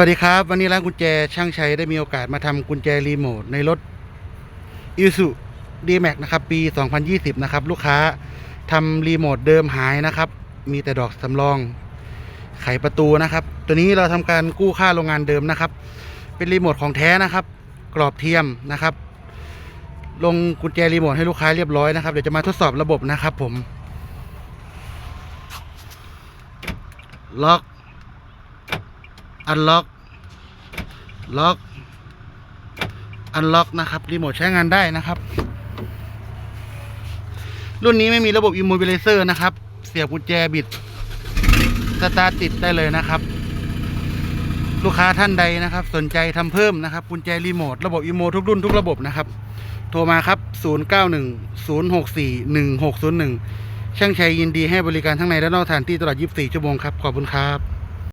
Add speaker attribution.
Speaker 1: วัสดีครับ วันนี้ร้านกุญแจช่างชัยได้มีโอกาสมาทำกุญแจรีโมทในรถ i s u d m a x นะครับ ปี 2020 นะครับ ลูกค้าทำรีโมทเดิมหายนะครับ มีแต่ดอกสำรอง ไขประตูนะครับ ตัวนี้เราทำการกู้ค่าโรงงานเดิมนะครับ เป็นรีโมทของแท้นะครับ กรอบเทียมนะครับ ลงกุญแจรีโมทให้ลูกค้าเรียบร้อยนะครับ เดี๋ยวจะมาทดสอบระบบนะครับผม ล็อก อันล็อก ล็อก อันล็อกนะครับ รีโมทใช้งานได้นะครับ รุ่นนี้ไม่มีระบบ Immobilizer นะครับ เสียบกุญแจบิด สตาร์ติดได้เลยนะครับ ลูกค้าท่านใดนะครับ สนใจทำเพิ่มนะครับ กุญแจรีโมท ระบบอีโมทุกรุ่นทุกระบบนะครับ โทรมาครับ 0910641601 ช่างชัยยินดีให้บริการทั้งในและนอกสถานที่ตลอด 24 ชั่วโมงครับ ขอบคุณครับ